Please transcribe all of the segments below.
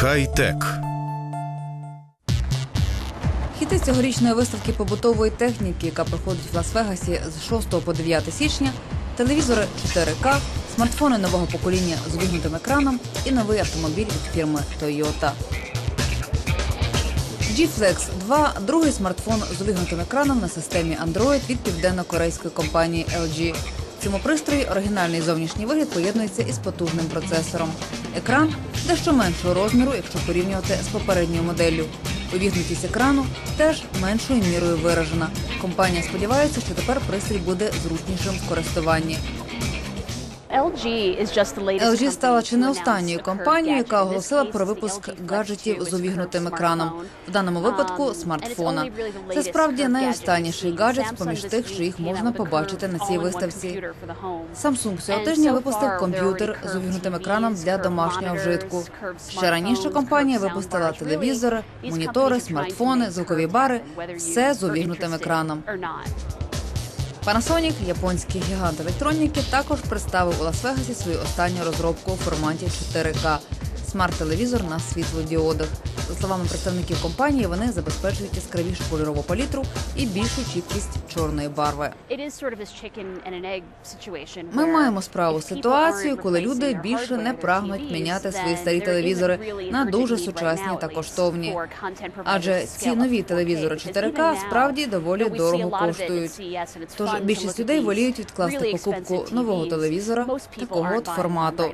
Хай-тек. Хіти цьогорічної виставки побутової техніки, яка проходить в Лас-Вегасі з 6 по 9 січня, телевізори 4К, смартфони нового покоління з вигнутим екраном і новий автомобіль від фірми Toyota. G-Flex 2 – другий смартфон з вигнутим екраном на системі Android від південно-корейської компанії LG. Цьому пристрої оригінальний зовнішній вигляд поєднується із потужним процесором. Екран дещо меншого розміру, якщо порівнювати з попередньою моделлю. Увігнутість екрану теж меншою мірою виражена. Компанія сподівається, що тепер пристрій буде зручнішим в користуванні. LG стала чи не останньою компанією, яка оголосила про випуск гаджетів з увігнутим екраном. В даному випадку смартфона. Це справді найостанніший гаджет поміж тих, що їх можна побачити на цій виставці. Samsung цього тижня випустив комп'ютер з увігнутим екраном для домашнього вжитку. Ще раніше компанія випустила телевізори, монітори, смартфони, звукові бари все з увігнутим екраном. Panasonic, японський гігант електроніки, також представив у Лас-Вегасі свою останню розробку у форматі 4К – смарт-телевізор на світлодіодах. За словами представників компанії, вони забезпечують яскравішу кольорову палітру і більшу чіткість чорної барви. Ми маємо справу з ситуацією, коли люди більше не прагнуть міняти свої старі телевізори на дуже сучасні та коштовні. Адже ці нові телевізори 4К справді доволі дорого коштують. Тож більшість людей воліють відкласти покупку нового телевізора такого от формату.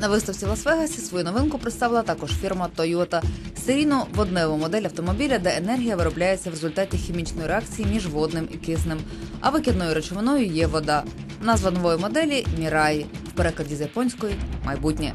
На виставці в Лас-Вегасі свою новинку представила також фірма Toyota. Серійно водневу модель автомобіля, де енергія виробляється в результаті хімічної реакції між водним і киснем. А викидною речовиною є вода. Назва нової моделі Міраї в перекладі з японської майбутнє.